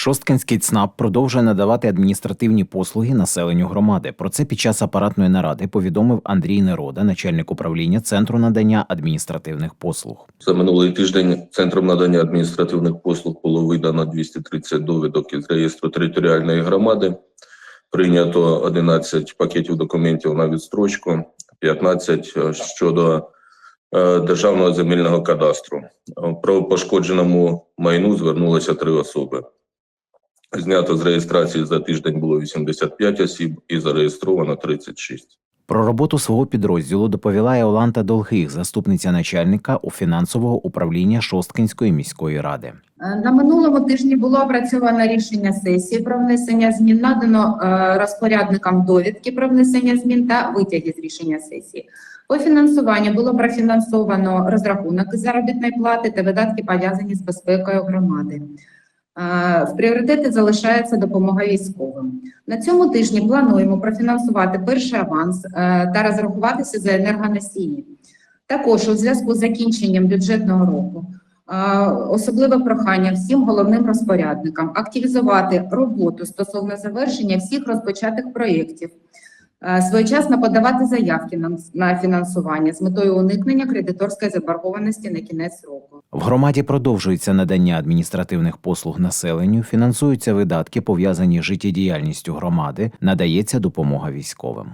Шосткинський ЦНАП продовжує надавати адміністративні послуги населенню громади. Про це під час апаратної наради повідомив Андрій Нерода, начальник управління Центру надання адміністративних послуг. За минулий тиждень Центром надання адміністративних послуг було видано 230 довідок із реєстру територіальної громади. Прийнято 11 пакетів документів на відстрочку, 15 щодо е, державного земельного кадастру. Е, Про пошкодженому майну звернулося три особи. Знято з реєстрації за тиждень було 85 осіб і зареєстровано 36. Про роботу свого підрозділу доповіла Іоланта Долгих, заступниця начальника у фінансового управління Шосткинської міської ради. Е, На минулому тижні було опрацьовано рішення сесії про внесення змін, надано е, розпорядникам довідки про внесення змін та витяги з рішення сесії. По фінансуванню було профінансовано розрахунок заробітної плати та видатки пов'язані з безпекою громади. В пріоритети залишається допомога військовим. На цьому тижні плануємо профінансувати перший аванс е, та розрахуватися за енергоносії. Також у зв'язку з закінченням бюджетного року Особливе прохання всім головним розпорядникам активізувати роботу стосовно завершення всіх розпочатих проєктів, Е, своєчасно подавати заявки на фінансування з метою уникнення кредиторської заборгованості на кінець року. В громаді продовжується надання адміністративних послуг населенню, фінансуються видатки, пов'язані з життєдіяльністю громади, надається допомога військовим.